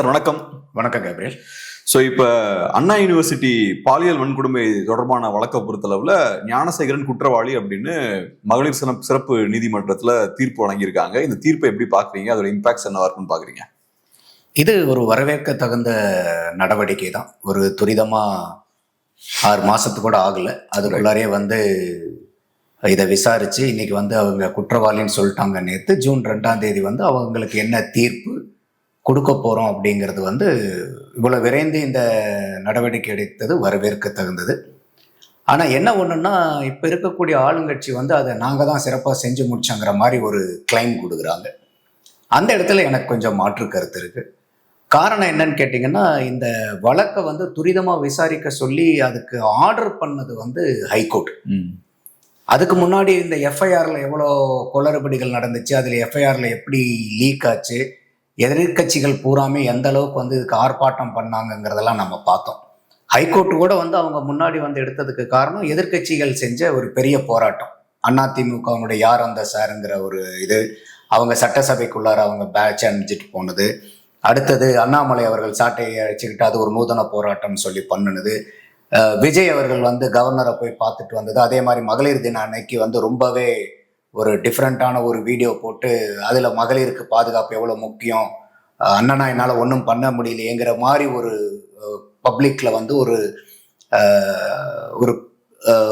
Sir வணக்கம். வணக்கம் Gabriel. So இப்போ அண்ணா யூனிவர்சிட்டி பாலியல் வன்கொடுமை தொடர்பான வழக்கை பொறுத்தளவில் ஞானசேகரன் குற்றவாளி அப்படின்னு மகளிர் சிறப்பு சிறப்பு நீதிமன்றத்தில் தீர்ப்பு வழங்கியிருக்காங்க. இந்த தீர்ப்பை எப்படி பார்க்குறீங்க? அதோட இம்பாக்ட்ஸ் என்னவா இருக்குன்னு பார்க்குறீங்க? இது ஒரு வரவேற்க தகுந்த நடவடிக்கை தான். ஒரு துரிதமாக ஆறு மாசத்துக்கு கூட ஆகல. அதுக்குள்ளாரே வந்து இதை விசாரிச்சு இன்னைக்கு வந்து அவங்க குற்றவாளின்னு சொல்லிட்டாங்க நேற்று ஜூன் ரெண்டாம் தேதி வந்து அவங்களுக்கு என்ன தீர்ப்பு கொடுக்க போறோம் அப்படிங்கிறது வந்து இவ்வளவு விரைந்து இந்த நடவடிக்கை எடுத்தது வரவேற்க தகுந்தது ஆனா என்ன ஒண்ணுன்னா இப்ப இருக்கக்கூடிய ஆளுங்கட்சி வந்து அதை நாங்க தான் சிறப்பா செஞ்சு முடிச்சோங்கிற மாதிரி ஒரு கிளைம் கொடுக்குறாங்க. அந்த இடத்துல எனக்கு கொஞ்சம் மாற்று கருத்து இருக்கு. காரணம் என்னன்னு கேட்டிங்கன்னா இந்த வழக்கை வந்து துரிதமாக விசாரிக்க சொல்லி அதுக்கு ஆர்டர் பண்ணது வந்து ஹைகோர்ட் அதுக்கு முன்னாடி இந்த எஃப்ஐஆரில் எவ்வளோ குளறுபடிகள் நடந்துச்சு அதில் எஃப்ஐஆரில் எப்படி லீக் ஆச்சு எதிர்க்கட்சிகள் பூராமே எந்த அளவுக்கு வந்து இதுக்கு ஆர்ப்பாட்டம் பண்ணாங்கங்கிறதெல்லாம் நம்ம பார்த்தோம். ஹைகோர்ட் கூட வந்து அவங்க முன்னாடி வந்து எடுத்ததுக்கு காரணம் எதிர்க்கட்சிகள் செஞ்ச ஒரு பெரிய போராட்டம். அதிமுகவினுடைய யார் அந்த சாருங்கிற ஒரு இது. அவங்க சட்டசபைக்குள்ளார அவங்க பேட்ச் அணிஞ்சிட்டு போனது. அடுத்தது அண்ணாமலை அவர்கள் சாட்டையை அழைச்சிக்கிட்டு அது ஒரு நூதன போராட்டம் சொல்லி பண்ணுனது. விஜய் அவர்கள் வந்து கவர்னரை போய் பார்த்துட்டு வந்தது. அதே மாதிரி மகளிர் தின அன்னைக்கு வந்து ரொம்பவே ஒரு டிஃப்ரெண்ட்டான ஒரு வீடியோ போட்டு அதில் மகளிருக்கு பாதுகாப்பு எவ்வளோ முக்கியம்? அண்ணனா என்னால் ஒன்றும் பண்ண முடியலையேங்கிற மாதிரி ஒரு பப்ளிக்கில் வந்து ஒரு ஒரு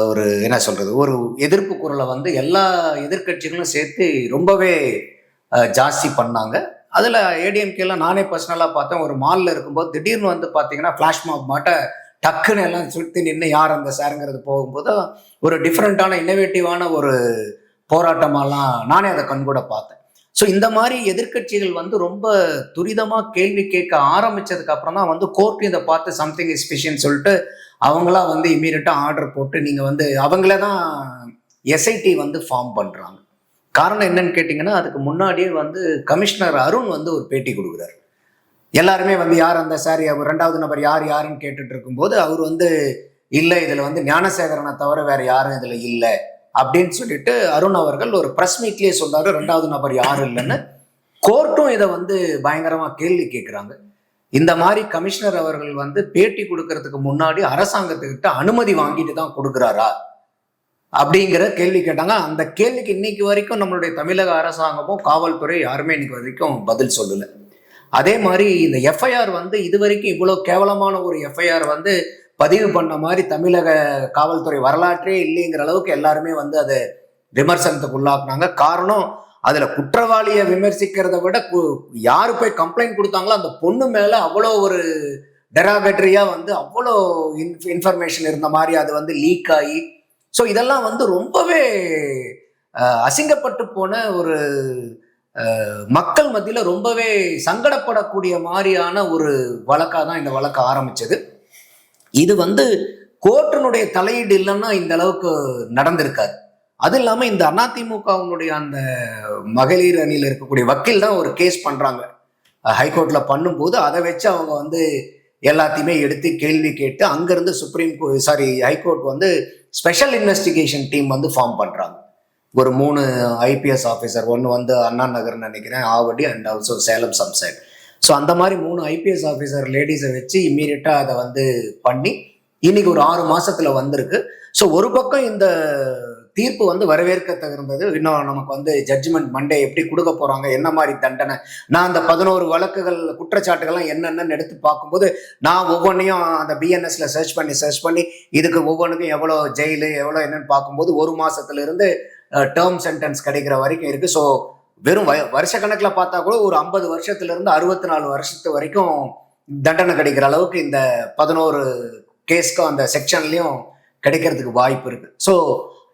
ஒரு என்ன சொல்கிறது ஒரு எதிர்ப்பு குரலை வந்து எல்லா எதிர்க்கட்சிகளும் சேர்த்து ரொம்பவே ஜாஸ்தி பண்ணாங்க. அதில் ஏடிஎம்கேலாம் நானே பர்சனலாக பார்த்தேன். ஒரு மாலில் இருக்கும்போது திடீர்னு வந்து பார்த்தீங்கன்னா ஃப்ளாஷ்மாப் மாட்ட டக்குன்னு எல்லாம் சுற்றி நின்று யார் அந்த சாருங்கிறது போகும்போது ஒரு டிஃப்ரெண்ட்டான இன்னோவேட்டிவான ஒரு போராட்டமாலாம் நானே அதை கண்கூட பார்த்தேன். ஸோ இந்த மாதிரி எதிர்க்கட்சிகள் வந்து ரொம்ப துரிதமாக கேள்வி கேட்க ஆரம்பிச்சதுக்கு அப்புறம் தான் வந்து கோர்ட் இதை பார்த்து சம்திங் ஸ்பெஷல்னு சொல்லிட்டு அவங்களா வந்து இம்மீடியட்டாக ஆர்டர் போட்டு நீங்கள் வந்து அவங்களே தான் எஸ்ஐடி வந்து ஃபார்ம் பண்ணுறாங்க காரணம் என்னன்னு கேட்டிங்கன்னா அதுக்கு முன்னாடியே வந்து கமிஷனர் அருண் வந்து ஒரு பேட்டி கொடுக்குறாரு. எல்லாருமே வந்து யார் அந்த சாரி அவர் ரெண்டாவது நபர் யார் யாருன்னு கேட்டுட்டு இருக்கும்போது அவர் வந்து இல்லை இதில் வந்து ஞானசேகரனை தவிர வேறு யாரும் இதில் இல்லை. அப்படின்னு சொல்லிட்டு அருண் அவர்கள் ஒரு ப்ரெஸ் மீட்லேயே சொன்னாரு ரெண்டாவது நபர் யாரும் இல்லைன்னு. கோர்ட்டும் இதை வந்து பயங்கரமாக கேள்வி கேட்குறாங்க. இந்த மாதிரி கமிஷனர் அவர்கள் வந்து பேட்டி கொடுக்கறதுக்கு முன்னாடி அரசாங்கத்துக்கிட்ட அனுமதி வாங்கிட்டு தான் கொடுக்குறாரா? அப்படிங்கிற கேள்வி கேட்டாங்க. அந்த கேள்விக்கு இன்னைக்கு வரைக்கும் நம்மளுடைய தமிழக அரசாங்கமும் காவல்துறை யாருமே இன்னைக்கு வரைக்கும் பதில் சொல்லலை. அதே மாதிரி இந்த எஃப்ஐஆர் வந்து இது வரைக்கும் இவ்வளோ கேவலமான ஒரு எஃப்ஐஆர் வந்து பதிவு பண்ண மாதிரி தமிழக காவல்துறை வரலாற்றே இல்லைங்கிற அளவுக்கு எல்லாருமே வந்து அதை விமர்சனத்துக்கு உள்ளாக்குனாங்க. காரணம் அதுல குற்றவாளியை விமர்சிக்கிறத விட யாரு போய் கம்ப்ளைண்ட் கொடுத்தாங்களோ அந்த பொண்ணு மேல அவ்வளோ ஒரு டெராபெட்ரியா வந்து அவ்வளோ இன்ஃபர்மேஷன் இருந்த மாதிரி அது வந்து லீக் ஆகி ஸோ இதெல்லாம் வந்து ரொம்பவே அசிங்கப்பட்டு போன ஒரு மக்கள் மத்தியில் ரொம்பவே சங்கடப்படக்கூடிய மாதிரியான ஒரு வழக்காக தான் இந்த வழக்கு ஆரம்பிச்சது. இது வந்து கோர்ட்டினுடைய தலையீடு இல்லைன்னா இந்த அளவுக்கு நடந்திருக்காது. அது இல்லாமல் இந்த அதிமுகவுடைய அந்த மகளிர் அணியில் இருக்கக்கூடிய வக்கீல் தான் ஒரு கேஸ் பண்ணுறாங்க ஹைகோர்ட்டில் பண்ணும்போது அதை வச்சு அவங்க வந்து எல்லாத்தையுமே எடுத்து கேள்வி கேட்டு அங்கேருந்து சுப்ரீம் சாரி ஹைகோர்ட் வந்து ஸ்பெஷல் இன்வெஸ்டிகேஷன் டீம் வந்து ஃபார்ம் பண்ணுறாங்க ஒரு மூணு ஐபிஎஸ் ஆஃபீஸர் ஒன்று வந்து அண்ணா நகர்னு நினைக்கிறேன் Avadi and also Salem some side. So அந்த மாதிரி மூணு ஐபிஎஸ் ஆஃபீஸர் லேடிஸை வச்சு இம்மீடியட்டாக அதை வந்து பண்ணி இன்னைக்கு ஒரு ஆறு மாசத்துல வந்திருக்கு. ஸோ ஒரு பக்கம் இந்த தீர்ப்பு வந்து வரவேற்க தகுந்தது. இன்னும் நமக்கு வந்து ஜட்ஜ்மெண்ட் மண்டே எப்படி கொடுக்க போறாங்க என்ன மாதிரி தண்டனை நான் அந்த பதினோரு வழக்குகள் குற்றச்சாட்டுகள்லாம் என்னென்னு எடுத்து பார்க்கும்போது நான் ஒவ்வொன்றையும் அந்த பிஎன்எஸ்ல சர்ச் பண்ணி சர்ச் பண்ணி இதுக்கு ஒவ்வொன்றுக்கும் எவ்வளோ ஜெயிலு எவ்வளோ என்னன்னு பார்க்கும்போது ஒரு மாசத்துல இருந்து டேர்ம் சென்டென்ஸ் கிடைக்கிற வரைக்கும் இருக்கு. ஸோ வெறும் வ வருஷ கணக்கில் பார்த்தா கூட ஒரு ஐம்பது வருஷத்துலேருந்து அறுபத்தி நாலு வருஷத்து வரைக்கும் தண்டனை கிடைக்கிற அளவுக்கு இந்த பதினோரு கேஸ்க்கும் அந்த செக்ஷன்லையும் கிடைக்கிறதுக்கு வாய்ப்பு இருக்குது ஸோ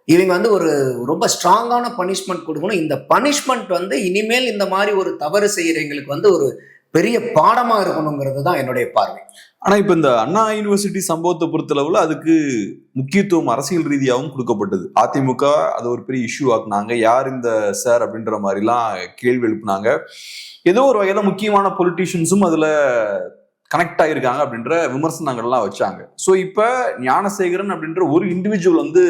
இவங்க வந்து ஒரு ரொம்ப ஸ்ட்ராங்கான பனிஷ்மெண்ட் கொடுக்கணும். இந்த பனிஷ்மெண்ட் வந்து இனிமேல் இந்த மாதிரி ஒரு தவறு செய்கிறவங்களுக்கு வந்து ஒரு பெரிய பாடமாக இருக்கணுங்கிறது தான் என்னுடைய பார்வை. ஆனால் இப்போ இந்த அண்ணா யூனிவர்சிட்டி சம்பவத்தை பொறுத்தளவில் அதுக்கு முக்கியத்துவம் அரசியல் ரீதியாகவும் கொடுக்கப்பட்டது. அதிமுக அது ஒரு பெரிய இஷ்யூ ஆக்குனாங்க. யார் இந்த சார் அப்படின்ற மாதிரிலாம் கேள்வி எழுப்புனாங்க. ஏதோ ஒரு வகையில் முக்கியமான பொலிட்டீஷியன்ஸும் அதில் கனெக்ட் ஆகியிருக்காங்க அப்படின்ற விமர்சனங்கள்லாம் வச்சாங்க. ஸோ இப்போ ஞானசேகரன் அப்படின்ற ஒரு இண்டிவிஜுவல் வந்து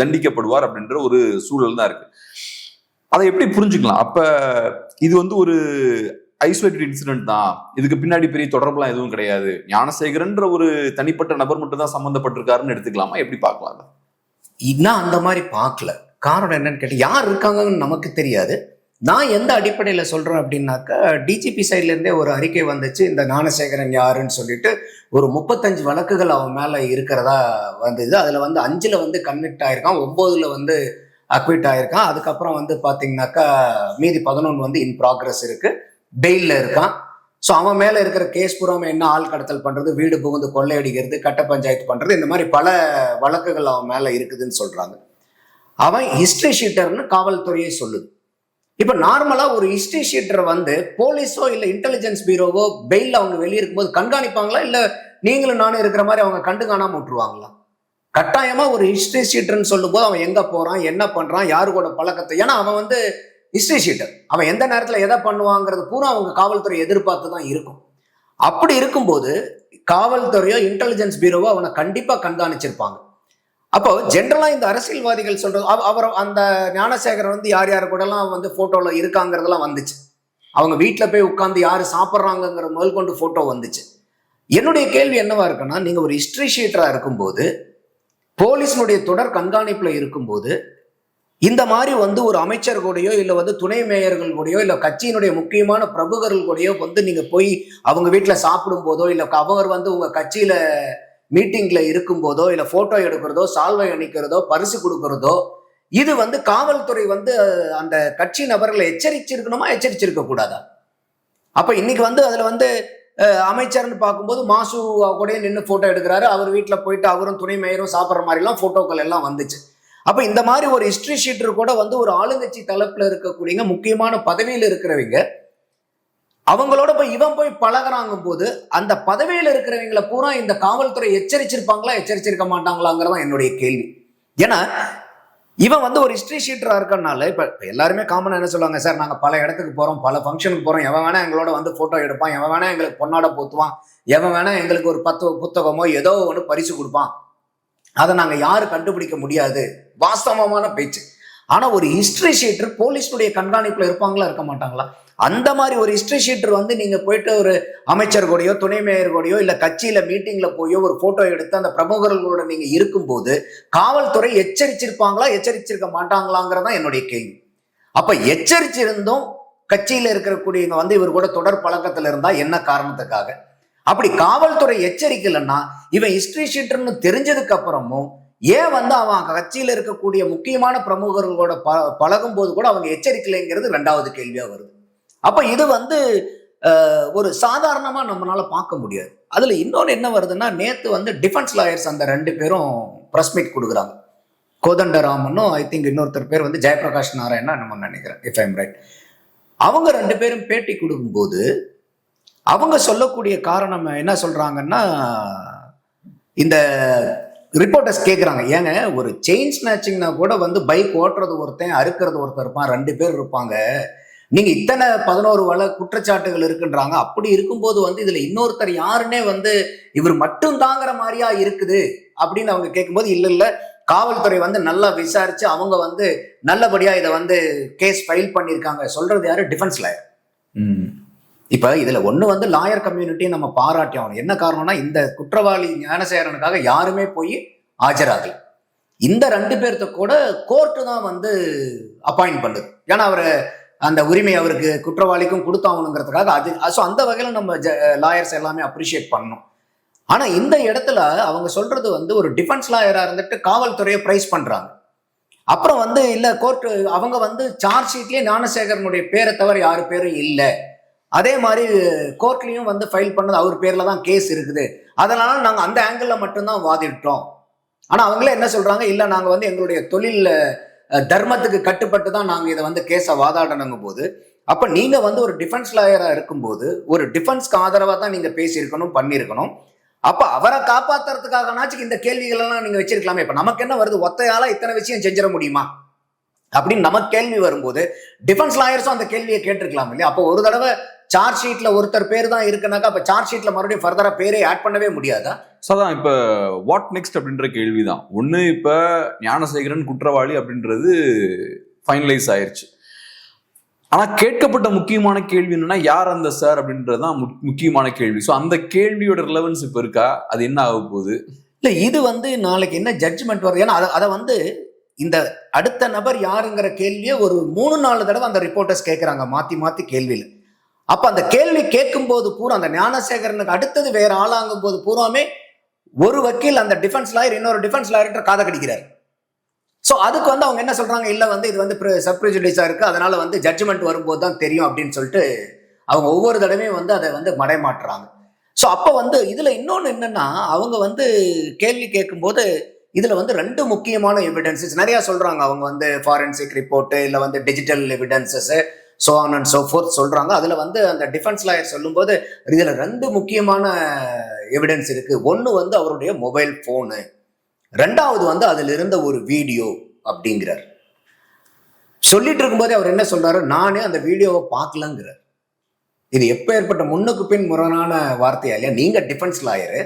தண்டிக்கப்படுவார் அப்படின்ற ஒரு சூழல் தான் இருக்கு. அதை எப்படி புரிஞ்சுக்கலாம்? அப்போ இது வந்து ஒரு ஐசோலேட்டட் இன்சிடென்ட் தான். இதுக்கு பின்னாடி பெரிய தொடர்புலாம் எதுவும் கிடையாது. ஞானசேகரன்ற ஒரு தனிப்பட்ட நபர் மட்டும் தான் சம்மந்தப்பட்டிருக்காருன்னு எடுத்துக்கலாமா? எப்படி பார்க்கலாம்? இன்னும் அந்த மாதிரி பார்க்கல. காரணம் என்னன்னு கேட்டு யார் இருக்காங்கன்னு நமக்கு தெரியாது. நான் எந்த அடிப்படையில் சொல்கிறேன் அப்படின்னாக்கா டிஜிபி சைட்லேருந்தே ஒரு அறிக்கை வந்துச்சு. இந்த ஞானசேகரன் யாருன்னு சொல்லிட்டு ஒரு முப்பத்தஞ்சு வழக்குகள் அவன் மேலே இருக்கிறதா வந்தது. அதில் வந்து அஞ்சில் வந்து கன்விக்ட் ஆயிருக்கான். ஒம்போதில் வந்து அக்விட் ஆயிருக்கான். அதுக்கப்புறம் வந்து பார்த்தீங்கன்னாக்கா மீதி பதினொன்று வந்து இன் ப்ராக்ரஸ் இருக்குது பெயிலில் இருக்கான். ஸோ அவன் மேலே இருக்கிற கேஸ் பூராம என்ன ஆள் கடத்தல் பண்ணுறது வீடு புகுந்து கொள்ளையடிக்கிறது கட்ட பஞ்சாயத்து பண்ணுறது இந்த மாதிரி பல வழக்குகள் அவன் மேலே இருக்குதுன்னு சொல்கிறாங்க அவன் ஹிஸ்ட்ரி ஷீட்டர்னு காவல்துறையே சொல்லுது. இப்போ நார்மலாக ஒரு ஹிஸ்ட்ரி ஷீட்டர் வந்து போலீஸோ இல்லை இன்டெலிஜென்ஸ் பீரோவோ பெயில் அவங்க வெளியே இருக்கும்போது கண்காணிப்பாங்களா? இல்லை நீங்களும் நானும் இருக்கிற மாதிரி அவங்க கண்டு காணாம விட்டுருவாங்களா? கட்டாயமா ஒரு ஹிஸ்ட்ரி ஷீட்டர்னு சொல்லும்போது அவன் எங்க போறான் என்ன பண்றான் யாரு கூட பழக்கத்தை ஏன்னா அவன் வந்து ஹிஸ்ட்ரி ஷீட்டர் அவன் எந்த நேரத்தில் எதை பண்ணுவாங்கிறது பூரா அவங்க காவல்துறை எதிர்பார்த்து தான் இருக்கும். அப்படி இருக்கும்போது காவல்துறையோ இன்டெலிஜென்ஸ் பியூரோவோ அவனை கண்டிப்பாக கண்காணிச்சிருப்பாங்க. அப்போ ஜென்ரலாக இந்த அரசியல்வாதிகள் சொல்றது அவர் அந்த ஞானசேகரன் வந்து யார் யார் கூடலாம் வந்து ஃபோட்டோவில் இருக்காங்கிறதெல்லாம் வந்துச்சு. அவங்க வீட்டில் போய் உட்காந்து யார் சாப்பிட்றாங்கங்கிற முதல் கொண்டு ஃபோட்டோ வந்துச்சு. என்னுடைய கேள்வி என்னவா இருக்குன்னா நீங்கள் ஒரு ஹிஸ்ட்ரி ஷீட்டராக இருக்கும்போது போலீஸினுடைய தொடர் கண்காணிப்பில் இருக்கும்போது இந்த மாதிரி வந்து ஒரு அமைச்சர் கூடயோ இல்லை வந்து துணை மேயர்கள் கூடயோ இல்லை கட்சியினுடைய முக்கியமான பிரபுகர்கள் கூடயோ வந்து நீங்கள் போய் அவங்க வீட்டில் சாப்பிடும் போதோ இல்லை அவர் வந்து உங்கள் கட்சியில் மீட்டிங்கில் இருக்கும்போதோ இல்லை ஃபோட்டோ எடுக்கிறதோ சால்வை அணிக்கிறதோ பரிசு கொடுக்கறதோ இது வந்து காவல்துறை வந்து அந்த கட்சி நபர்களை எச்சரிச்சிருக்கணுமா எச்சரிச்சிருக்க கூடாதா? அப்போ இன்னைக்கு வந்து அதில் வந்து அமைச்சர்னு பார்க்கும்போது மாசு கூட நின்று ஃபோட்டோ எடுக்கிறாரு. அவர் வீட்டில் போயிட்டு அவரும் துணை மேயரும் சாப்பிட்ற மாதிரிலாம் ஃபோட்டோக்கள் எல்லாம் வந்துச்சு. அப்ப இந்த மாதிரி ஒரு ஹிஸ்டரி ஷீட்டர் கூட வந்து ஒரு ஆளுங்கட்சி தளப்புல இருக்கக்கூடியங்க முக்கியமான பதவியில் இருக்கிறவங்க அவங்களோட போய் இவன் போய் பழகுறாங்க போது அந்த பதவியில் இருக்கிறவங்களை பூரா இந்த காவல்துறை எச்சரிச்சிருப்பாங்களா எச்சரிச்சிருக்க மாட்டாங்களாங்கிறதான் என்னுடைய கேள்வி. ஏன்னா இவன் வந்து ஒரு ஹிஸ்டரி ஷீட்டரா இருக்கனால இப்ப எல்லாருமே காமனா என்ன சொல்லுவாங்க சார் நாங்க பல இடத்துக்கு போறோம் பல ஃபங்க்ஷனுக்கு போறோம். எவன் வேணா எங்களோட வந்து போட்டோ எடுப்பான். எவன் வேணா எங்களுக்கு பொன்னாட போத்துவான். எவன் வேணா எங்களுக்கு ஒரு பத்து புத்தகமோ ஏதோ ஒன்று பரிசு கொடுப்பான். அதை நாங்க யாரும் கண்டுபிடிக்க முடியாது. வாஸ்தவமான பேச்சு. ஆனா ஒரு ஹிஸ்டரி ஷீட்டர் போலீஸுடைய கண்காணிப்புல இருப்பாங்களா இருக்க மாட்டாங்களா? அந்த மாதிரி ஒரு ஹிஸ்டரி ஷீட்டர் வந்து நீங்க போயிட்டு ஒரு அமைச்சர் கூடயோ துணை மேயர் கூடயோ இல்ல கட்சியில மீட்டிங்ல போயோ ஒரு போட்டோ எடுத்து அந்த பிரமுகர்களோட நீங்க இருக்கும்போது காவல்துறை எச்சரிச்சிருப்பாங்களா எச்சரிச்சிருக்க மாட்டாங்களாங்கிறதான் என்னுடைய கேள்வி. அப்ப எச்சரிச்சிருந்தும் கட்சியில இருக்கக்கூடியவங்க வந்து இவர் கூட தொடர் பழக்கத்துல இருந்தா என்ன காரணத்துக்காக? அப்படி காவல்துறை எச்சரிக்கலைன்னா இவன் ஹிஸ்டரி ஷீட்டர்னு தெரிஞ்சதுக்கு அப்புறமும் ஏன் வந்து அவன் கட்சியில் இருக்கக்கூடிய முக்கியமான பிரமுகர்களோட ப பழகும் போது கூட அவங்க எச்சரிக்கலைங்கிறது ரெண்டாவது கேள்வியாக வருது. அப்போ இது வந்து ஒரு சாதாரணமாக நம்மளால பார்க்க முடியாது. அதில் இன்னொன்று என்ன வருதுன்னா நேற்று வந்து டிஃபென்ஸ் லாயர்ஸ் அந்த ரெண்டு பேரும் ப்ரெஸ் மீட் கொடுக்குறாங்க. கோதண்டராமனும் ஐ திங்க் இன்னொருத்தர் பேர் வந்து ஜெயபிரகாஷ் நாராயணா நம்ம நினைக்கிறேன் இஃப் ஐம் ரைட் அவங்க ரெண்டு பேரும் பேட்டி கொடுக்கும்போது அவங்க சொல்லக்கூடிய காரணம் என்ன சொல்கிறாங்கன்னா இந்த ரிப்போர்ட்டர்ஸ் கேட்குறாங்க ஏங்க ஒரு செயின் ஸ்நாச்சிங்னா கூட வந்து பைக் ஓட்டுறது ஒருத்தன் அறுக்கிறது ஒருத்தர் இருப்பான் ரெண்டு பேர் இருப்பாங்க. நீங்கள் இத்தனை பதினோரு வள குற்றச்சாட்டுகள் இருக்குன்றாங்க. அப்படி இருக்கும்போது வந்து இதில் இன்னொருத்தர் யாருன்னே வந்து இவர் மட்டும் தாங்கிற மாதிரியா இருக்குது அப்படின்னு அவங்க கேட்கும்போது இல்லை இல்லை. காவல்துறை வந்து நல்லா விசாரித்து அவங்க வந்து நல்லபடியாக இதை வந்து கேஸ் ஃபைல் பண்ணியிருக்காங்க. சொல்கிறது யாரு? டிஃபென்ஸ் லாயர் இப்ப இதுல ஒண்ணு வந்து லாயர் கம்யூனிட்டியை நம்ம பாராட்டி ஆகணும். என்ன காரணம்னா இந்த குற்றவாளி ஞானசேகரனுக்காக யாருமே போய் ஆஜராகல. இந்த ரெண்டு பேர்த்த கூட கோர்ட்டு தான் வந்து அப்பாயிண்ட் பண்ணுது. ஏன்னா அவர் அந்த உரிமை அவருக்கு குற்றவாளிக்கும் கொடுத்தாகணுங்கிறதுக்காக அது ஸோ அந்த வகையில் நம்ம ஜ லாயர்ஸ் எல்லாமே அப்ரிஷியேட் பண்ணணும். ஆனால் இந்த இடத்துல அவங்க சொல்றது வந்து ஒரு டிஃபென்ஸ் லாயராக இருந்துட்டு காவல்துறையை ப்ரைஸ் பண்ணுறாங்க அப்புறம் வந்து இல்லை கோர்ட்டு அவங்க வந்து சார்ஜ் ஷீட்லேயே ஞானசேகரனுடைய பேரை தவிர யாரு பேரும் இல்லை. அதே மாதிரி கோர்ட்லேயும் வந்து ஃபைல் பண்ணது அவர் பேரில் தான் கேஸ் இருக்குது. அதனால நாங்கள் அந்த ஆங்கிளில் மட்டும்தான் வாதிட்டோம். ஆனால் அவங்களே என்ன சொல்கிறாங்க இல்லை நாங்கள் வந்து எங்களுடைய தொழில் தர்மத்துக்கு கட்டுப்பட்டு தான் நாங்கள் இதை வந்து கேஸை வாதாடணுங்க போது அப்போ நீங்கள் வந்து ஒரு டிஃபென்ஸ் லாயராக இருக்கும்போது ஒரு டிஃபென்ஸ்க்கு ஆதரவாக தான் நீங்கள் பேசியிருக்கணும் பண்ணியிருக்கணும். அப்போ அவரை காப்பாற்றுறதுக்காகனாச்சும் இந்த கேள்விகளெல்லாம் நீங்கள் வச்சிருக்கலாமே. இப்போ நமக்கு என்ன வருது? ஒத்தையால இத்தனை விஷயம் செஞ்சிட முடியுமா? அப்படின்னு நமக்கு கேள்வி வரும்போது டிஃபென்ஸ் லாயர்ஸும் அந்த கேள்வியை கேட்டிருக்கலாம் இல்லையா? அப்போ ஒரு தடவை சார்ஜ் ஷீட்ல ஒருத்தர் பேர் தான் இருக்குனாக்கா அப்ப சார்ஜ் ஷீட்ல மறுபடியும் ஃபர்தரா பேரே ஆட் பண்ணவே முடியாதா? So அதான் இப்ப வாட் நெக்ஸ்ட் அப்படின்ற கேள்விதான். ஒண்ணு இப்ப ஞானசேகரன் குற்றவாளி அப்படின்றது ஃபைனலைஸ் ஆயிருச்சு. ஆனா கேட்கப்பட்ட முக்கியமான கேள்வி என்னன்னா யார் அந்த சார் அப்படின்றதுதான் மு- முக்கியமான கேள்வி. சோ அந்த கேள்வியோட ரிலவன்ஸ் இப்ப இருக்கா? அது என்ன ஆக போகுது? இல்ல இது வந்து நாளைக்கு என்ன ஜட்ஜ்மெண்ட் வருது? ஏன்னா அதை அதை வந்து இந்த அடுத்த நபர் யாருங்கிற கேள்வியை ஒரு மூணு நாலு தடவை அந்த ரிப்போர்ட்டர்ஸ் கேட்குறாங்க மாத்தி மாத்தி கேள்வியில். அப்ப அந்த கேள்வி கேட்கும் போது பூரா அந்த ஞானசேகரனுக்கு அடுத்தது வேற ஆளாங்கும் போது பூராமே ஒரு வக்கீல் அந்த டிஃபென்ஸ் லாயர் இன்னொரு டிஃபென்ஸ் லாயர்கிட்ட காதை கடிக்கிறார். ஸோ அதுக்கு வந்து அவங்க என்ன சொல்றாங்க? இல்லை வந்து இது வந்து சப்ரிஜுடிஸா இருக்கு. அதனால வந்து ஜட்ஜ்மெண்ட் வரும்போது தான் தெரியும் அப்படின்னு சொல்லிட்டு அவங்க ஒவ்வொரு தடவையும் வந்து அதை வந்து மடைமாட்டுறாங்க ஸோ அப்போ வந்து இதுல இன்னொன்று என்னன்னா அவங்க வந்து கேள்வி கேட்கும்போது இதுல வந்து ரெண்டு முக்கியமான எவிடன்சஸ் நிறைய சொல்றாங்க. அவங்க வந்து ஃபாரன்சிக் ரிப்போர்ட்டு இல்லை வந்து digital evidences so on and so forth சொல்றாங்க. அதுல வந்து அந்த டிஃபென்ஸ் லாயர் சொல்லும்போது இதுல ரெண்டு முக்கியமான எவிடன்ஸ் இருக்கு. ஒன்று வந்து அவருடைய மொபைல் ஃபோனு ரெண்டாவது வந்து அதில் இருந்த ஒரு வீடியோ அப்படிங்கிறார். சொல்லிட்டு இருக்கும்போதே அவர் என்ன சொல்றாரு? நானே அந்த வீடியோவை பார்க்கலங்கிறார். இது எப்போ ஏற்பட்ட முன்னுக்கு பின் முரணான வார்த்தையா இல்லையா? நீங்க டிஃபென்ஸ் லாயரு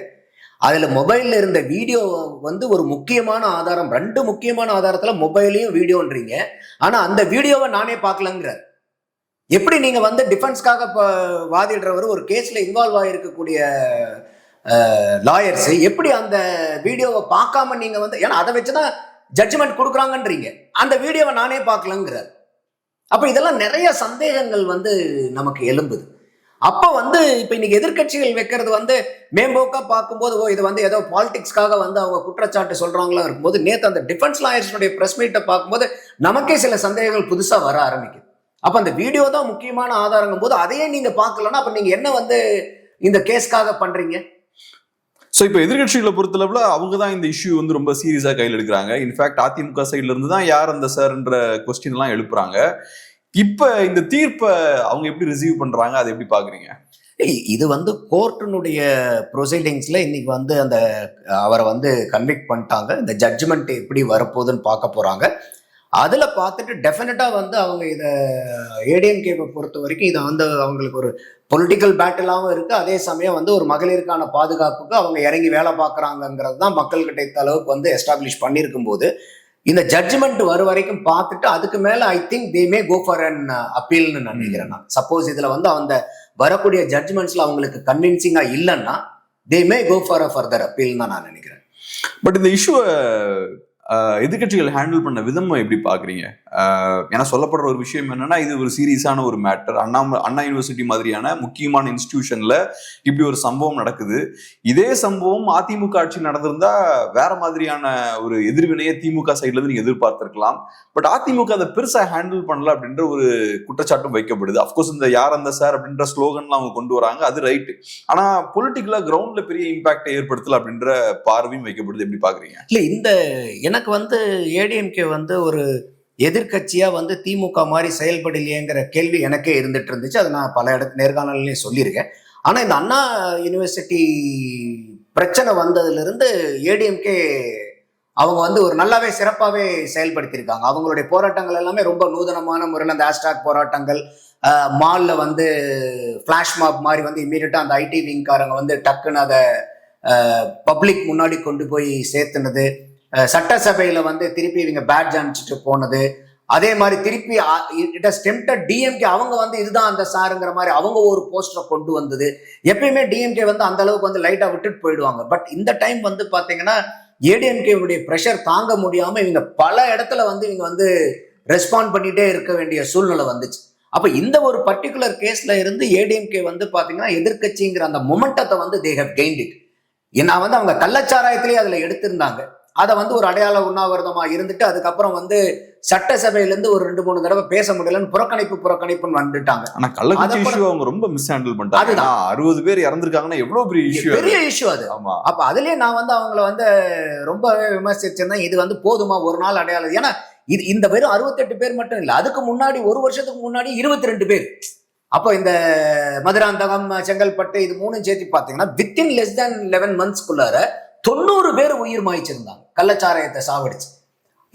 அதில் மொபைலில் இருந்த வீடியோ வந்து ஒரு முக்கியமான ஆதாரம் ரெண்டு முக்கியமான ஆதாரத்தில் மொபைலையும் வீடியோன்றீங்க ஆனால் அந்த வீடியோவை நானே பார்க்கலங்கிறார். எப்படி நீங்க வந்து டிஃபென்ஸ்க்காக வாதிடுறவர் ஒரு கேஸ்ல இன்வால்வ் ஆகிருக்கக்கூடிய லாயர்ஸ் எப்படி அந்த வீடியோவை பார்க்காம நீங்க வந்து ஏன்னா அதை வச்சுதான் ஜட்ஜ்மெண்ட் கொடுக்குறாங்கன்றீங்க. அந்த வீடியோவை நானே பார்க்கலங்கிறார். அப்ப இதெல்லாம் நிறைய சந்தேகங்கள் வந்து நமக்கு எழும்புது. அப்போ வந்து இப்போ இன்னைக்கு எதிர்க்கட்சிகள் வைக்கிறது வந்து மேம்போக்காக பார்க்கும்போது ஓ இது வந்து ஏதோ பாலிடிக்ஸ்க்காக வந்து அவங்க குற்றச்சாட்டு சொல்கிறாங்களா இருக்கும்போது நேற்று அந்த டிஃபென்ஸ் லாயர்ஸுடைய ப்ரெஸ் மீட்டை பார்க்கும்போது நமக்கே சில சந்தேகங்கள் புதுசாக வர ஆரம்பிக்குது. அப்ப அந்த வீடியோ தான் முக்கியமான ஆதாரங்கும் போது அதையே நீங்க பார்க்கலன்னா அப்ப நீங்க என்ன வந்து இந்த கேஸ்க்காக பண்றீங்க? சோ இப்ப எதிர்கட்சிகளை பொறுத்தளவுல அவங்க தான் இந்த இஷ்யூ வந்து ரொம்ப சீரியஸா கையில் எடுக்கிறாங்க. இன்ஃபேக்ட் அதிமுக சைடுல இருந்து தான் யார் அந்த சார்ன்ற கொஸ்டின் எல்லாம் எழுப்புறாங்க. இப்ப இந்த தீர்ப்பை அவங்க எப்படி ரிசீவ் பண்றாங்க? அதை எப்படி பாக்குறீங்க இ- இது வந்து கோர்ட்டினுடைய ப்ரொசீடிங்ஸ்ல இன்னைக்கு வந்து அந்த அவரை வந்து கன்விக்ட் பண்ணிட்டாங்க. இந்த ஜட்ஜ்மெண்ட் எப்படி வரப்போகுதுன்னு பார்க்க போறாங்க. அதில் பார்த்துட்டு டெஃபினட்டாக வந்து அவங்க இதை ஏடிஎம்கேவை பொறுத்த வரைக்கும் இதை வந்து அவங்களுக்கு ஒரு பொலிட்டிக்கல் பேட்டிலாகவும் இருக்குது அதே சமயம் வந்து ஒரு மகளிருக்கான பாதுகாப்புக்கு அவங்க இறங்கி வேலை பார்க்குறாங்கங்கிறது தான் மக்கள்கிட்ட இந்த அளவுக்கு வந்து எஸ்டாப்ளிஷ் பண்ணியிருக்கும் போது இந்த ஜட்ஜ்மெண்ட் வரும் வரைக்கும் பார்த்துட்டு அதுக்கு மேலே I think they may go for an அப்பீல்னு நினைக்கிறேன் நான். சப்போஸ் இதில் வந்து அந்த வரக்கூடிய ஜட்ஜ்மெண்ட்ஸில் அவங்களுக்கு கன்வின்சிங்காக இல்லைன்னா they may go for a further appeal தான் நான் நினைக்கிறேன். பட் இந்த இஷ்யூவை எதிர்கட்சிகள் ஹேண்டில் பண்ண விதம் எப்படி பாக்குறீங்க? ஏன்னா சொல்லப்படுற ஒரு விஷயம் என்னன்னா இது ஒரு சீரியஸான ஒரு மேட்டர் அண்ணா அண்ணா யூனிவர்சிட்டி மாதிரியான முக்கியமான இன்ஸ்டிடியூஷன்ல இப்படி ஒரு சம்பவம் நடக்குது. இதே சம்பவம் அதிமுக ஆட்சி நடந்திருந்தா வேற மாதிரியான ஒரு எதிர்வினையை திமுக சைட்ல இருந்து நீங்க எதிர்பார்த்திருக்கலாம். பட் அதிமுக அதை பெருசா ஹேண்டில் பண்ணல அப்படின்ற ஒரு குற்றச்சாட்டும் வைக்கப்படுது. அப்கோர்ஸ் இந்த யார் அந்த சார் அப்படின்ற ஸ்லோகன்லாம் அவங்க கொண்டு வராங்க. அது ரைட்டு ஆனா பொலிட்டிக்கலா கிரவுண்ட்ல பெரிய இம்பாக்ட் ஏற்படுத்தல அப்படின்ற பார்வையும் வைக்கப்படுது. எப்படி பாக்குறீங்க? இல்ல இந்த எனக்கு வந்து ஏடிஎம்கே வந்து ஒரு எதிர்கட்சியாக வந்து திமுக மாதிரி செயல்படலையேங்கிற கேள்வி எனக்கே இருந்துட்டு இருந்துச்சு. அதை நான் பல இடத்து நேர்காணலையும் சொல்லியிருக்கேன். ஆனால் இந்த அண்ணா யூனிவர்சிட்டி பிரச்சனை வந்ததுலேருந்து ஏடிஎம்கே அவங்க வந்து ஒரு நல்லாவே சிறப்பாகவே செயல்படுத்தியிருக்காங்க. அவங்களுடைய போராட்டங்கள் எல்லாமே ரொம்ப நூதனமான முறையில் அந்த ஹேஷ்டாக் போராட்டங்கள் மாலில் வந்து ஃப்ளாஷ் மாப் மாதிரி வந்து இம்மீடியட்டாக அந்த ஐடி விங்காரங்க வந்து டக்குன்னு அதை பப்ளிக் முன்னாடி கொண்டு போய் சேர்த்துனது. சட்டசபையில வந்து திருப்பி இவங்க பேட் அனுப்பிச்சிட்டு போனது. அதே மாதிரி திருப்பி இட் ஹஸ் டெம்டட் டிஎம்கே அவங்க வந்து இதுதான் அந்த சாருங்கிற மாதிரி அவங்க ஒரு போஸ்டரை கொண்டு வந்தது. எப்பயுமே டிஎம்கே வந்து அந்த அளவுக்கு வந்து லைட்டா விட்டுட்டு போயிடுவாங்க. பட் இந்த டைம் வந்து பாத்தீங்கன்னா ஏடிஎம்கேவுடைய ப்ரெஷர் தாங்க முடியாம இவங்க பல இடத்துல வந்து இவங்க வந்து ரெஸ்பாண்ட் பண்ணிட்டே இருக்க வேண்டிய சூழ்நிலை வந்துச்சு. அப்ப இந்த ஒரு பர்டிகுலர் கேஸ்ல இருந்து ஏடிஎம்கே வந்து பாத்தீங்கன்னா எதிர்க்கட்சிங்கிற அந்த மொமெண்டத்தை வந்து தே ஹவ் கெயின்ட் இட் ஏன்னா வந்து அவங்க கள்ளச்சாராயத்திலேயே அதுல எடுத்திருந்தாங்க. அதை வந்து ஒரு அடையாள உண்ணாவிரதமா இருந்துட்டு அதுக்கப்புறம் வந்து சட்டசபையிலிருந்து ஒரு ரெண்டு மூணு தடவை பேச முடியலன்னு புறக்கணிப்பு புறக்கணிப்புன்னு வந்துட்டாங்க. ஆனா கள்ளக்குறிச்சி அத இஷ்யூ அவங்க ரொம்ப மிஸ் ஹேண்டில் பண்ணிட்டாங்க. அதுதான். அறுபது பேர் இறந்திருக்காங்கன்னா எவ்வளவு பெரிய இஷ்யூ பெரிய இஷ்யூ அது. ஆமா. அப்ப அதுலயே நான் வந்து அவங்கள வந்து ரொம்பவே விமர்சிச்சிருந்தேன் இது வந்து போதுமா? ஒரு நாள் அடையாளம். ஏன்னா இது இந்த வெறும் அறுபத்தெட்டு பேர் மட்டும் இல்ல அதுக்கு முன்னாடி ஒரு வருஷத்துக்கு முன்னாடி இருபத்தி ரெண்டு பேர். அப்போ இந்த மதுராந்தகம் செங்கல்பட்டு இது மூணும் சேர்த்து பார்த்தீங்கன்னா வித்தின் லெஸ் தேன் லெவன் மந்த்ஸ்க்குள்ளார தொண்ணூறு பேர் உயிர் மாய்ச்சிருந்தாங்க. கள்ளச்சாராயத்தை சாவடிச்சு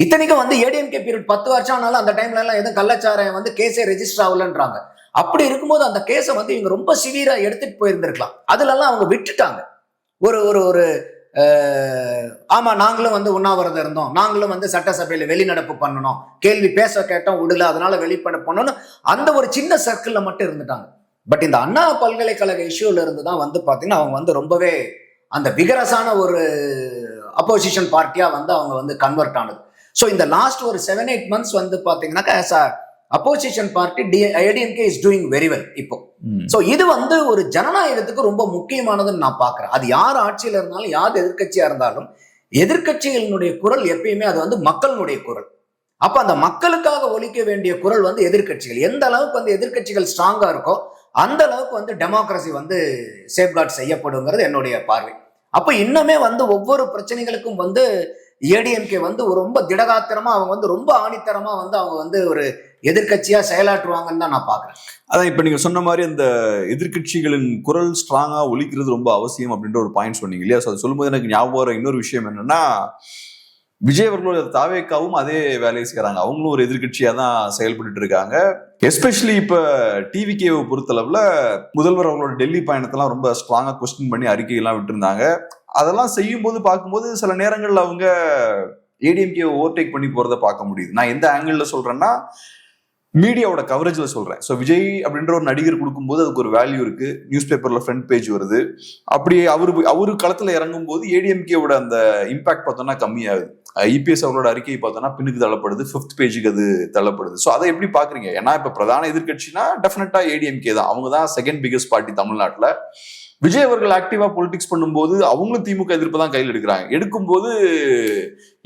இத்தனைக்கும் வந்து ஏடிஎம்கே பீரியட் பத்து வருஷம் ஆனாலும் அந்த டைம்ல எல்லாம் எதுவும் கள்ளச்சாராயம் வந்து கேஸே ரெஜிஸ்டர் ஆகலன்றாங்க. அப்படி இருக்கும்போது அந்த கேஸை வந்து இவங்க ரொம்ப சிவியரா எடுத்துட்டு போயிருந்திருக்கலாம். அதுல எல்லாம் அவங்க விட்டுட்டாங்க. ஒரு ஒரு ஒரு ஆமா நாங்களும் வந்து உண்ணாவிரதம் இருந்தோம். நாங்களும் வந்து சட்டசபையில வெளிநடப்பு பண்ணணும். கேள்வி பேச கேட்டோம் விடல அதனால வெளிப்பட பண்ணணும் அந்த ஒரு சின்ன சர்க்கிள்ல மட்டும் இருந்துட்டாங்க. பட் இந்த அண்ணா பல்கலைக்கழக இஷ்யூல இருந்து தான் வந்து பாத்தீங்கன்னா அவங்க வந்து ரொம்பவே அந்த விகரஸான ஒரு அப்போசிஷன் பார்ட்டியா வந்து அவங்க வந்து கன்வெர்ட் ஆனது. ஸோ இந்த லாஸ்ட் ஒரு செவன் எயிட் மந்த்ஸ் வந்து பாத்தீங்கன்னாக்கா as a opposition party the ADMK is doing very well இப்போ. ஸோ இது வந்து ஒரு ஜனநாயகத்துக்கு ரொம்ப முக்கியமானதுன்னு நான் பார்க்குறேன் அது யார் ஆட்சியில் இருந்தாலும் யார் எதிர்க்கட்சியா இருந்தாலும் எதிர்க்கட்சிகளினுடைய குரல் எப்பயுமே அது வந்து மக்களுடைய குரல். அப்ப அந்த மக்களுக்காக ஒலிக்க வேண்டிய குரல் வந்து எதிர்க்கட்சிகள். எந்த அளவுக்கு வந்து எதிர்க்கட்சிகள் ஸ்ட்ராங்கா இருக்கோ அந்த அளவுக்கு வந்து டெமோக்ரஸி வந்து சேஃப்கார்ட் செய்யப்படுங்கிறது என்னுடைய பார்வை. அப்போ இன்னுமே வந்து ஒவ்வொரு பிரச்சனைகளுக்கும் வந்து ஏடிஎம்கே வந்து ரொம்ப திடகாத்திரமா அவங்க வந்து ரொம்ப ஆணித்தரமா வந்து அவங்க வந்து ஒரு எதிர்கட்சியா செயலாற்றுவாங்கன்னு தான் நான் பாக்குறேன் அதான் இப்ப நீங்க சொன்ன மாதிரி அந்த எதிர்க்கட்சிகளின் குரல் ஸ்ட்ராங்கா ஒழிக்கிறது ரொம்ப அவசியம் அப்படின்ற ஒரு பாயிண்ட் சொன்னீங்க இல்லையா? ஸோ அது சொல்லும்போது எனக்கு ஞாபகம் வர இன்னொரு விஷயம் என்னன்னா விஜய் அவர்களோட தாவேக்காவும் அதே வேலையை செய்கிறாங்க அவங்களும் ஒரு எதிர்கட்சியாக தான் செயல்பட்டு இருக்காங்க. எஸ்பெஷலி இப்போ டிவிகேவை பொறுத்தளவில் முதல்வர் அவங்களோட டெல்லி பயணத்தெல்லாம் ரொம்ப ஸ்ட்ராங்காக கொஸ்டின் பண்ணி அறிக்கையெல்லாம் விட்டுருந்தாங்க. அதெல்லாம் செய்யும் போது பார்க்கும்போது சில நேரங்களில் அவங்க ஏடிஎம்கே ஓவர்டேக் பண்ணி போகிறத பார்க்க முடியுது. நான் எந்த ஆங்கிளில் சொல்கிறேன்னா மீடியாவோட கவரேஜில் சொல்கிறேன் ஸோ விஜய் அப்படின்ற ஒரு நடிகர் கொடுக்கும்போது அதுக்கு ஒரு வேல்யூ இருக்குது நியூஸ் பேப்பரில் ஃப்ரண்ட் பேஜ் வருது. அப்படி அவர் அவரு களத்தில் இறங்கும் போது ஏடிஎம்கேவோட அந்த இம்பாக்ட் பார்த்தோன்னா கம்மியாகுது. இபிஎஸ் அவரோட அறிக்கை பார்த்தோம்னா பின்னுக்கு தள்ளப்படுது ஃபிஃப்த் பேஜுக்கு அது தள்ளப்படுது. ஸோ அதை எப்படி பாக்குறீங்க ஏன்னா இப்ப பிரதான எதிர்கட்சினா டெஃபினட்டா ஏடிஎம்கே தான். அவங்க தான் செகண்ட் பிகஸ்ட் பார்ட்டி தமிழ்நாட்டில். விஜய் அவர்கள் ஆக்டிவா பொலிட்டிக்ஸ் பண்ணும்போது அவங்களும் திமுக எதிர்ப்பு தான் கையில் எடுக்கிறாங்க. எடுக்கும்போது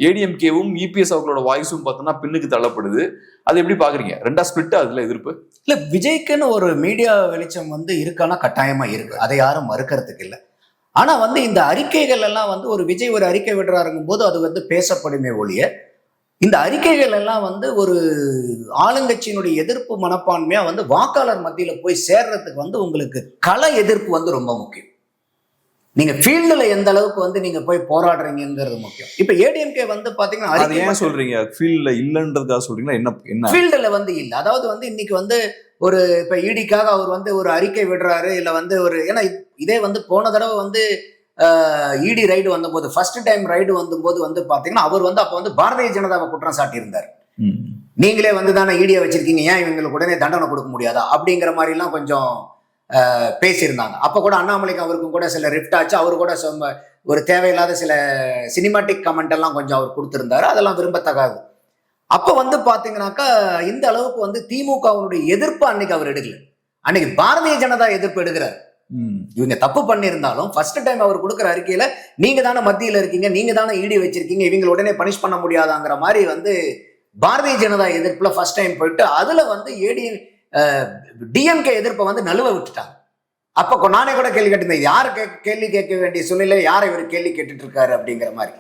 ஏடிஎம்கேவும் இபிஎஸ் அவர்களோட வாய்ஸும் பார்த்தோம்னா பின்னுக்கு தள்ளப்படுது. அது எப்படி பாக்குறீங்க ரெண்டா ஸ்பிளிட் அதுல எதிர்ப்பு? இல்ல விஜய்க்குன்னு ஒரு மீடியா வெளிச்சம் வந்து இருக்கானா கட்டாயமா இருக்கு. அதை யாரும் மறுக்கிறதுக்கு இல்லை. ஆனா வந்து இந்த அறிக்கைகள் எல்லாம் வந்து ஒரு விஜய் ஒரு அறிக்கை விடுறாருங்கும் போது அது வந்து பேசப்படுமே ஒழிய இந்த அறிக்கைகள் எல்லாம் வந்து ஒரு ஆளுங்கட்சியினுடைய எதிர்ப்பு மனப்பான்மையா வந்து வாக்காளர் மத்தியில போய் சேர்றதுக்கு வந்து உங்களுக்கு கள எதிர்ப்பு வந்து ரொம்ப முக்கியம். நீங்க ஃபீல்டுல எந்த அளவுக்கு வந்து நீங்க போய் போராடுறீங்கிறது முக்கியம். இப்ப ஏடிஎம்கே வந்து பாத்தீங்கன்னா அது ஏன் சொல்றீங்க? ஃபீல்ட்ல இல்லன்றதுக்காக சொல்றீங்களா? என்ன என்ன? ஃபீல்டில் வந்து இல்லை. அதாவது வந்து இன்னைக்கு வந்து ஒரு இப்போ இடிக்காக அவர் வந்து ஒரு அறிக்கை விடுறாரு இல்லை வந்து ஒரு ஏன்னா இது- வந்து போன தடவை வந்து இடி ரைடு வந்தபோது ஃபர்ஸ்ட் டைம் ரைடு வந்தபோது வந்து பார்த்தீங்கன்னா அவர் வந்து அப்போ வந்து பாரதிய ஜனதாவை குற்றம் சாட்டியிருந்தார். நீங்களே வந்து தானே ஈடியை வச்சிருக்கீங்க ஏன் இவங்களுக்கு உடனே தண்டனை கொடுக்க முடியாதா? அப்படிங்கிற மாதிரிலாம் கொஞ்சம் பேசியிருந்தாங்க. அப்போ கூட அண்ணாமலைக்கு அவருக்கும் கூட சில ரிஃப்ட் ஆச்சு. அவர் கூட ஒரு தேவையில்லாத சில சினிமாட்டிக் கமெண்ட் எல்லாம் கொஞ்சம் அவர் கொடுத்திருந்தாரு. அதெல்லாம் விரும்பத்தகாது. அப்போ வந்து பாத்தீங்கன்னாக்கா இந்த அளவுக்கு வந்து திமுகவினுடைய எதிர்ப்பு அன்னைக்கு அவர் எடுக்கல. அன்னைக்கு பாரதிய ஜனதா எதிர்ப்பு எடுக்கிறார். இவங்க தப்பு பண்ணியிருந்தாலும் ஃபர்ஸ்ட் டைம் அவர் கொடுக்குற அறிக்கையில நீங்க தானே மத்தியில இருக்கீங்க நீங்க தானே ஈடி வச்சிருக்கீங்க இவங்க உடனே பனிஷ் பண்ண முடியாதாங்கிற மாதிரி வந்து பாரதிய ஜனதா எதிர்ப்புல ஃபர்ஸ்ட் டைம் போயிட்டு அதுல வந்து ஏடி டிஎம்கே எதிர்ப்பை வந்து நழுவ விட்டுட்டாங்க. அப்ப நானே கூட கேள்வி கேட்டிருந்தேன் யார் கே கேள்வி கேட்க வேண்டிய சூழ்நிலை யாரை இவர் கேள்வி கேட்டுட்டு இருக்காரு அப்படிங்கிற மாதிரி.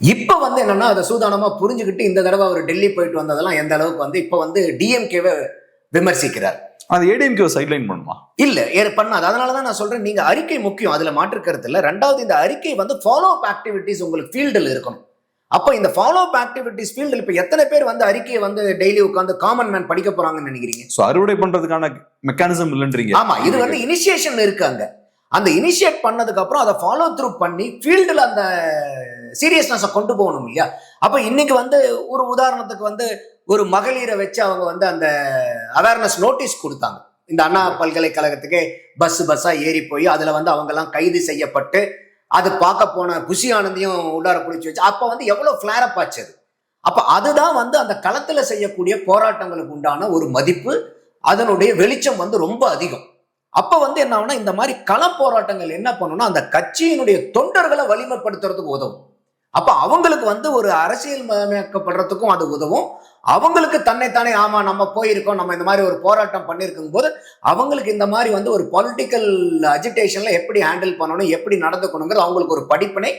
இப்ப வந்து என்னன்னா அதை சூதானமா புரிஞ்சுக்கிட்டு இந்த தடவை அவர் டெல்லி போயிட்டு வந்ததெல்லாம் எந்த அளவுக்கு வந்து இப்ப வந்து டிஎம்கேவை விமர்சிக்கிறார். அது ஏடிஎம்கே சைட்லைன் பண்ணுமா? இல்ல ஏறு பண்ணாது. அதனால தான் நான் சொல்றேன் நீங்க அறிக்கை முக்கியம். அதுல மாற்று கருத்து இல்ல ரெண்டாவது இந்த அறிக்கை வந்து ஃபாலோ அப் ஆக்டிவிட்டிஸ் உங்களுக்கு ஃபீல்டில் இருக்கணும். அப்போ இந்த ஃபாலோ அப் ஆக்டிவிட்டிஸ் ஃபீல்டில் இப்போ எத்தனை பேர் வந்து அறிக்கையை வந்து டெய்லி உட்காந்து காமன் மேன் படிக்க போறாங்கன்னு நினைக்கிறீங்க? சோ அறுவடை பண்றதுக்கான மெக்கானிசம் இல்லைன்றீங்க. ஆமா இது வந்து இனிஷியேஷன் இருக்கு அங்க. அந்த இனிஷியேட் பண்ணதுக்கு அப்புறம் அதை ஃபாலோ த்ரூ பண்ணி ஃபீல்டில் அந்த சீரியஸ்னஸை கொண்டு போகணும் இல்லையா? அப்போ இன்னைக்கு வந்து ஒரு உதாரணத்துக்கு வந்து ஒரு மகளிரை வச்சு அவங்க வந்து அந்த அவேர்னஸ் நோட்டீஸ் கொடுத்தாங்க. இந்த அண்ணா பல்கலைக்கழகத்துக்கு பஸ் பஸ்ஸா ஏறி போய் அதுல வந்து அவங்க எல்லாம் கைது செய்யப்பட்டு அது பார்க்க போன புஷி ஆனந்தையும் உள்ளார பிடிச்சி வச்சு அப்போ வந்து எவ்வளவு ஃபிளாரப் ஆச்சு அது. அப்ப அதுதான் வந்து அந்த களத்துல செய்யக்கூடிய போராட்டங்களுக்கு உண்டான ஒரு மதிப்பு அதனுடைய வெளிச்சம் வந்து ரொம்ப அதிகம். அப்ப வந்து என்ன ஆகுனா இந்த மாதிரி கள போராட்டங்கள் என்ன பண்ணணும்னா அந்த கட்சியினுடைய தொண்டர்களை வலிமைப்படுத்துறதுக்கு உதவும். அப்ப அவங்களுக்கு வந்து ஒரு அரசியல் மயமாக்கப்படுறதுக்கும் அது உதவும். அவங்களுக்கு தன்னைத்தானே ஆமா நம்ம போயிருக்கோம் நம்ம இந்த மாதிரி ஒரு போராட்டம் பண்ணியிருக்கும் போது அவங்களுக்கு இந்த மாதிரி வந்து ஒரு பொலிட்டிக்கல் அஜிடேஷன்ல எப்படி ஹேண்டில் பண்ணணும் எப்படி நடந்துக்கணுங்கிறது அவங்களுக்கு ஒரு படிப்பினை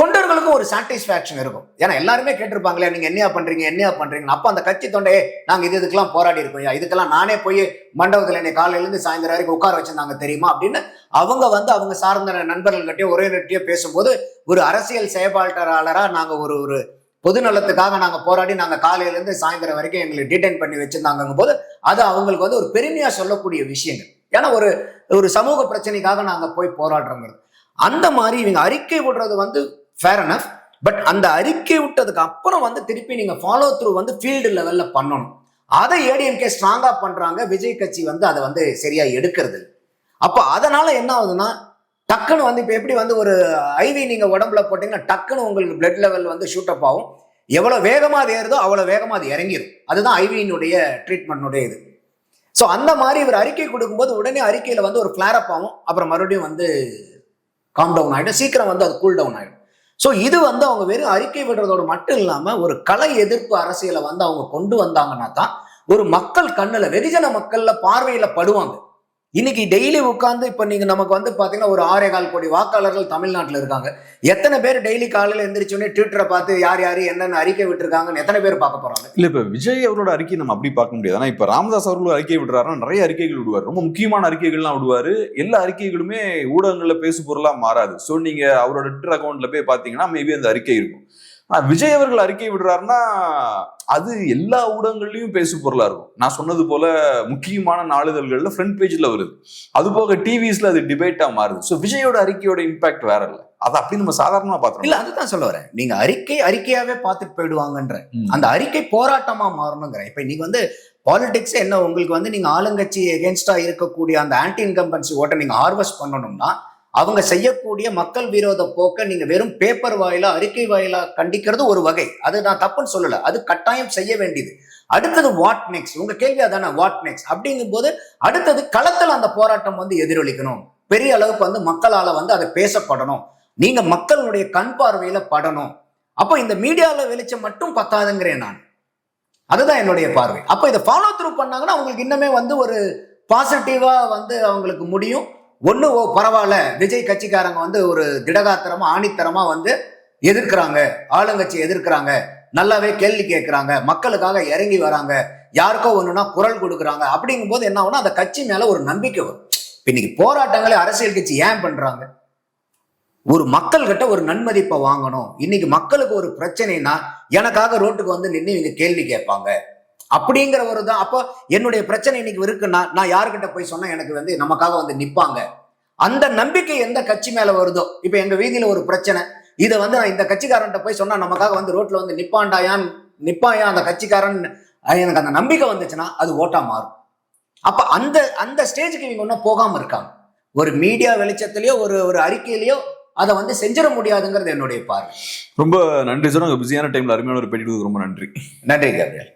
தொண்டர்களுக்கும் ஒரு சாட்டிஸ்ஃபேக்ஷன் இருக்கும். ஏன்னா எல்லாருமே கேட்டிருப்பாங்களே நீங்க என்னையா பண்றீங்க என்னையா பண்றீங்கன்னு. அப்போ அந்த கட்சி தொண்டையே நாங்க இது இதுக்கெல்லாம் போராடி இருக்கோம் இதுக்கெல்லாம் நானே போய் மண்டபத்தில் என்னை காலையில இருந்து சாயந்தரம் வரைக்கும் உட்கார வச்சிருந்தாங்க தெரியுமா? அப்படின்னு அவங்க வந்து அவங்க சார்ந்த நண்பர்கள்கிட்டயோ உறவினர்கிட்டயோ பேசும்போது ஒரு அரசியல் செயல்பாட்டாளராக நாங்க ஒரு ஒரு பொது நலத்துக்காக நாங்க போராடி நாங்க காலையில இருந்து சாயந்தரம் வரைக்கும் எங்களை டிடைன் பண்ணி வச்சிருந்தாங்க போது அது அவங்களுக்கு வந்து ஒரு பெருமையா சொல்லக்கூடிய விஷயங்கள். ஏன்னா ஒரு ஒரு சமூக பிரச்சனைக்காக நாங்க போய் போராடுறோங்கிறது. அந்த மாதிரி இவங்க அறிக்கை விடுறது வந்து ஃபேர் அனஃப் பட் அந்த அறிக்கை விட்டதுக்கு அப்புறம் வந்து திருப்பி நீங்க ஃபாலோ த்ரூ வந்து ஃபீல்டு லெவல்ல பண்ணணும். அதை ஏடிஎம்கே ஸ்ட்ராங்கா பண்றாங்க. விஜய் கட்சி வந்து அதை வந்து சரியா எடுக்கிறது அப்போ அதனால் அதனால என்ன ஆகுதுன்னா டக்குன்னு வந்து இப்போ எப்படி வந்து ஒரு ஐவி நீங்கள் உடம்புல போட்டிங்கன்னா டக்குன்னு உங்களுக்கு பிளட் லெவல் வந்து ஷூட் அப் ஆகும். எவ்வளோ வேகமாக அது ஏறுதோ அவ்வளோ வேகமாக அது இறங்கிடும் அதுதான் ஐவியினுடைய ட்ரீட்மெண்ட்டுடைய இது. ஸோ அந்த மாதிரி இவர் அறிக்கை கொடுக்கும்போது உடனே அறிக்கையில் வந்து ஒரு ஃப்ளாரப் ஆகும். அப்புறம் மறுபடியும் வந்து காம் டவுன் ஆகிடும் சீக்கிரம் வந்து அது கூல் டவுன் ஆகிடும் ஸோ இது வந்து அவங்க வெறும் அறிக்கை விடுறதோட மட்டும் இல்லாமல் ஒரு கலை எதிர்ப்பு அரசியலை வந்து அவங்க கொண்டு வந்தாங்கன்னா தான் ஒரு மக்கள் கண்ணில் வெகுஜன மக்களில் பார்வையில் படுவாங்க. இன்னைக்கு டெய்லி உட்காந்து இப்ப நீங்க நமக்கு வந்து பாத்தீங்கன்னா ஒரு ஆறே கால் கோடி வாக்காளர்கள் தமிழ்நாட்டில் இருக்காங்க. எத்தனை பேர் டெய்லி காலையில் எந்திரிச்சோடனே ட்விட்டரை பார்த்து யார் யார் என்னென்ன அறிக்கை விட்டுருக்காங்கன்னு எத்தனை பேர் பார்க்க போறாங்க? இல்ல இப்ப விஜய் அவரோட அறிக்கை நம்ம அப்படி பார்க்க முடியாது. ஆனா இப்ப ராமதாஸ் அவர்கள் அறிக்கை விடுறாருன்னா நிறைய அறிக்கைகள் விடுவார். ரொம்ப முக்கியமான அறிக்கைகள்லாம் விடுவார். எல்லா அறிக்கைகளுமே ஊடகங்களில் பேசு பொருளா மாறாது. ஸோ நீங்க அவரோட ட்விட்டர் அக்கௌண்ட்ல போய் பாத்தீங்கன்னா மேபி அந்த அறிக்கை இருக்கும். ஆனா விஜய் அவர்கள் அறிக்கை விடுறாருன்னா அது எல்லா ஊடகங்கள்லயும் பேசு பொருளா இருக்கும். நான் சொன்னது போல முக்கியமான நாளிதழ்கள்ல ஃப்ரண்ட் பேஜ்ல வருது. அது போக டிவிஸ்ல அது டிபேட்டா மாறுது. சோ விஜயோட அறிக்கையோட இம்பாக்ட் வேற இல்ல. அதை அப்படி நம்ம சாதாரணமா பாத்துறோம். இல்ல அதுதான் சொல்ல வரேன். நீங்க அறிக்கை அறிக்கையாவே பார்த்துட்டு போயிடுவாங்கன்ற. அந்த அறிக்கை போராட்டமா மாறணுங்கிற. இப்ப நீங்க வந்து பாலிடிக்ஸ் என்ன உங்களுக்கு வந்து நீங்க ஆளுங்கட்சி எகேன்ஸ்டா இருக்கக்கூடிய அந்த ஆன்டி இன்கம்பன்சி ஓட்டை நீங்க ஹார்வெஸ்ட் பண்ணணும்னா அவங்க செய்யக்கூடிய மக்கள் விரோத போக்கை நீங்க வெறும் பேப்பர் வாயிலா அறிக்கை வாயிலா கண்டிக்கிறது ஒரு வகை. அது நான் தப்புன்னு சொல்லல. அது கட்டாயம் செய்ய வேண்டியது. அடுத்தது வாட் நெக்ஸ்ட் உங்க கேள்வி அதானே வாட் நெக்ஸ்ட் அப்படிங்கும்போது அடுத்தது களத்தில் அந்த போராட்டம் வந்து எதிரொலிக்கணும். பெரிய அளவுக்கு வந்து மக்களால வந்து அதை பேசப்படணும். நீங்க மக்களுடைய கண் பார்வையில படணும். அப்போ இந்த மீடியால வெளிச்சம் மட்டும் பத்தாதுங்கிறேன் நான். அதுதான் என்னுடைய பார்வை. அப்போ இதை ஃபாலோ த்ரூ பண்ணாங்கன்னா அவங்களுக்கு இன்னுமே வந்து ஒரு பாசிட்டிவா வந்து அவங்களுக்கு முடியும். ஒன்று ஓ பரவாயில்ல. விஜய் கட்சிக்காரங்க வந்து ஒரு திடகாத்திரமா ஆணித்தரமா வந்து எதிர்க்கிறாங்க. ஆளுங்கட்சி எதிர்க்கிறாங்க. நல்லாவே கேள்வி கேட்குறாங்க. மக்களுக்காக இறங்கி வராங்க. யாருக்கோ ஒன்றுனா குரல் கொடுக்குறாங்க. அப்படிங்கும்போது என்ன ஆகும்னா அந்த கட்சி மேலே ஒரு நம்பிக்கை வரும். இன்னைக்கு போராட்டங்களை அரசியல் கட்சி ஏன் பண்ணுறாங்க ஒரு மக்கள்கிட்ட ஒரு நன்மதிப்பை வாங்கணும். இன்னைக்கு மக்களுக்கு ஒரு பிரச்சனைனா எனக்காக ரோட்டுக்கு வந்து நின்று இவங்க கேள்வி கேட்பாங்க. அப்படிங்கிற ஒரு தான். அப்போ என்னுடைய பிரச்சனை இன்னைக்கு இருக்குன்னா நான் யாருக்கிட்ட போய் சொன்னா எனக்கு வந்து நமக்காக வந்து நிப்பாங்க. அந்த நம்பிக்கை எந்த கட்சி மேல வருதோ இப்ப எங்க வீதியில ஒரு பிரச்சனை. இதை வந்து நான் இந்த கட்சிக்காரன்ட்ட போய் சொன்னா நமக்காக வந்து ரோட்ல வந்து நிப்பாண்டாயான் நிப்பாயா அந்த கட்சிக்காரன் எனக்கு அந்த நம்பிக்கை வந்துச்சுன்னா அது ஓட்டா மாறும். அப்ப அந்த அந்த ஸ்டேஜுக்கு இவங்க ஒன்றும் போகாம இருக்காங்க. ஒரு மீடியா வெளிச்சத்திலயோ ஒரு ஒரு அறிக்கையிலயோ அதை வந்து செஞ்சிட முடியாதுங்கிறது என்னுடைய பார்வை. ரொம்ப நன்றி சார். உங்க பிஸியான டைம்ல அருமையான ஒரு பேட்டி ரொம்ப நன்றி. நன்றி கேப்ரியல்